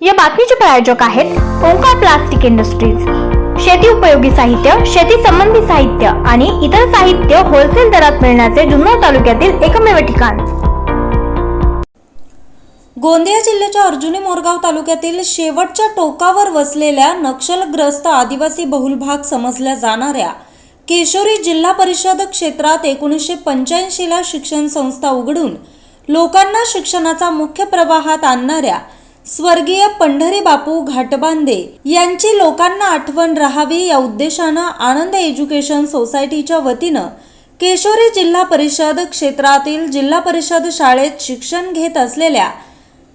या बातमीचे प्रायोजक आहेत ओंकार प्लास्टिक इंडस्ट्रीज. शेती उपयोगी साहित्य शेती संबंधी साहित्य आणि इतर साहित्य होलसेल दरात मिळण्याचे जुन्नर तालुक्यातील एकमेव ठिकाण. गोंदिया जिल्ह्याच्या अर्जुनी मोरगाव तालुक्यातील शेवटच्या टोकावर वसलेल्या नक्षलग्रस्त आदिवासी बहुल भाग समजल्या जाणाऱ्या केशोरी जिल्हा परिषद क्षेत्रात एकोणीसशे पंच्याऐंशीला शिक्षण संस्था उघडून लोकांना शिक्षणाचा मुख्य प्रवाहात आणणाऱ्या स्वर्गीय पंढरी बापू घाटबांदे यांची लोकांना आठवण राहावी या उद्देशानं आनंद एज्युकेशन सोसायटीच्या वतीनं केशोरी जिल्हा परिषद क्षेत्रातील जिल्हा परिषद शाळेत शिक्षण घेत असलेल्या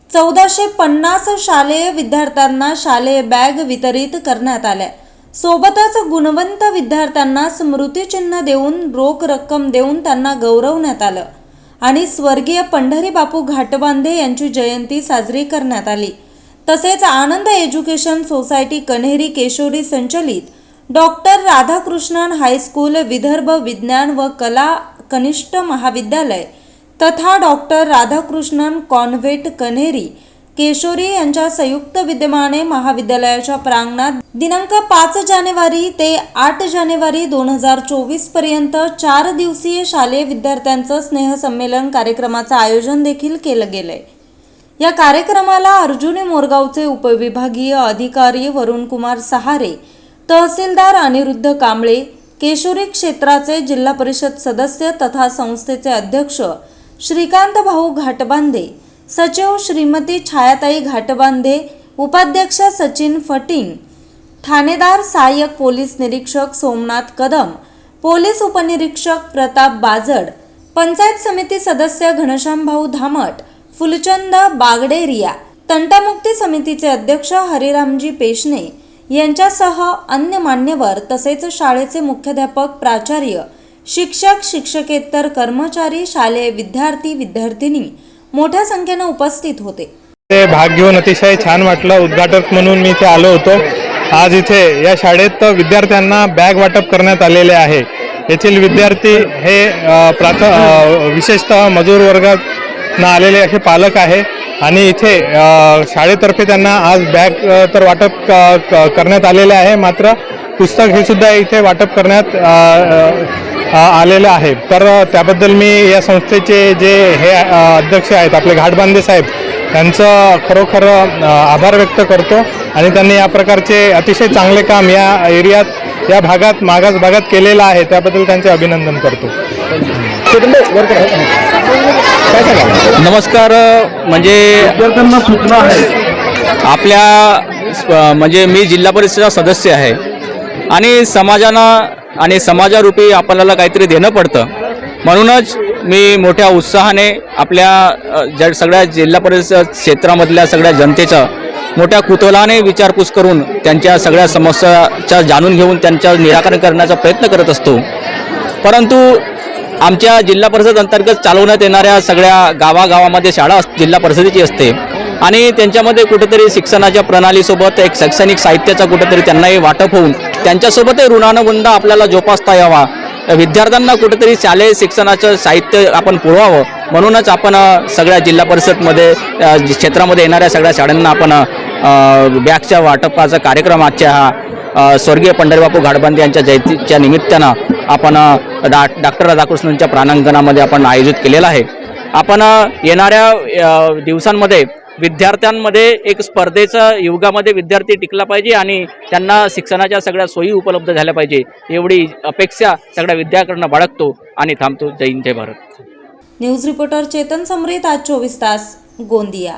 चौदाशे पन्नास शालेय विद्यार्थ्यांना शालेय बॅग वितरित करण्यात आल्या. सोबतच गुणवंत विद्यार्थ्यांना स्मृतिचिन्ह देऊन रोख रक्कम देऊन त्यांना गौरवण्यात आलं. आणि स्वर्गीय पंढरी बापू घाटबांधे यांची जयंती साजरी करण्यात आली. तसेच आनंद एज्युकेशन सोसायटी कन्हेरी केशोरी संचलित डॉक्टर राधाकृष्णन हायस्कूल विदर्भ विज्ञान व कला कनिष्ठ महाविद्यालय तथा डॉक्टर राधाकृष्णन कॉन्व्हेट कन्हेरी केशोरी यांच्या संयुक्त विद्यमाने महाविद्यालयाच्या प्रांगणात दिनांक पाच जानेवारी ते आठ जानेवारी दोन हजार चोवीसपर्यंत चार दिवसीय शालेय विद्यार्थ्यांचं स्नेहसंमेलन कार्यक्रमाचं आयोजन देखील केलं गेलंय. या कार्यक्रमाला अर्जुनी मोरगावचे उपविभागीय अधिकारी वरुणकुमार सहारे तहसीलदार अनिरुद्ध कांबळे केशोरी क्षेत्राचे जिल्हा परिषद सदस्य तथा संस्थेचे अध्यक्ष श्रीकांत भाऊ घाटबांधे सचिव श्रीमती छायाताई घाटबांधे उपाध्यक्ष सचिन फटिंग ठाणेदार सहाय्यक पोलीस निरीक्षक सोमनाथ कदम पोलीस उपनिरीक्षक प्रताप बाजड पंचायत समिती सदस्य घनश्यामभाऊ धामट फुलचंद बागडेरिया तंटामुक्ती समितीचे अध्यक्ष हरिरामजी पेशणे यांच्यासह अन्य मान्यवर तसेच शाळेचे मुख्याध्यापक प्राचार्य शिक्षक शिक्षकेतर कर्मचारी शालेय विद्यार्थी विद्यार्थिनी मोठ्या संख्येनं उपस्थित होते. ते भाग घेऊन अतिशय छान वाटलं. उद्घाटक म्हणून मी इथे आलो होतो. आज इथे या शाळेत विद्यार्थ्यांना बॅग वाटप करण्यात आलेले आहे. येथील विद्यार्थी हे प्राथ विशेषतः मजूर वर्गात आलेले असे पालक आहे. आणि इथे शाळेतर्फे त्यांना आज बॅग तर वाटप करण्यात आलेले आहे. मात्र पुस्तक हे सुद्धा इथे वाटप करण्यात आलेलं आहे. तर त्याबद्दल मी या संस्थेचे जे हे अध्यक्ष आहेत आपले घाटबांधे साहेब त्यांचं खरोखर आभार व्यक्त करतो आणि त्यांनी या प्रकारचे अतिशय चांगले काम या एरियात या भागात मागास भागात केलेलं आहे त्याबद्दल त्यांचे अभिनंदन करतो. नमस्कार म्हणजे विद्यार्थ्यांना सूचना आहे. आपल्या म्हणजे मी जिल्हा परिषद सदस्य आहे. आणि समाजानं आणि समाजारूपी आपल्याला काहीतरी देणं पडतं. म्हणूनच मी मोठ्या उत्साहाने आपल्या ज्या ज सगळ्या जिल्हा परिषद क्षेत्रामधल्या सगळ्या जनतेचं मोठ्या कुतूहलाने विचारपूस करून त्यांच्या सगळ्या समस्याच्या जाणून घेऊन त्यांचं निराकरण करण्याचा प्रयत्न करत असतो. परंतु आमच्या जिल्हा परिषद अंतर्गत चालवण्यात येणाऱ्या सगळ्या गावागावामध्ये शाळा जिल्हा परिषदेची असते. आणि त्यांच्यामध्ये कुठेतरी शिक्षणाच्या प्रणालीसोबत एक शैक्षणिक साहित्याचा कुठेतरी त्यांनाही वाटप होऊन त्यांच्यासोबतही ऋणानुबंध आपल्याला जोपासता यावा. विद्यार्थ्यांना कुठेतरी शालेय शिक्षणाचं साहित्य आपण पुरवावं. म्हणूनच आपण सगळ्या जिल्हा परिषदमध्ये क्षेत्रामध्ये येणाऱ्या सगळ्या शाळांना आपण बॅगच्या वाटपाचा कार्यक्रम आजच्या हा स्वर्गीय पंढरीबापू घाडबंद यांच्या जयंतीच्या निमित्तानं आपण डा डॉक्टर राधाकृष्णनच्या प्राणांगणामध्ये आपण आयोजित केलेला आहे. आपण येणाऱ्या दिवसांमध्ये विद्यार्थ्यांमध्ये एक स्पर्धेचं युगामध्ये विद्यार्थी टिकला पाहिजे आणि त्यांना शिक्षणाच्या सगळ्या सोयी उपलब्ध झाल्या पाहिजे. एवढी अपेक्षा सगळ्या विद्यार्थ्यांना बाळगतो आणि थांबतो. जय हिंद जय भारत. न्यूज रिपोर्टर चेतन समरेत आज चोवीस तास गोंदिया.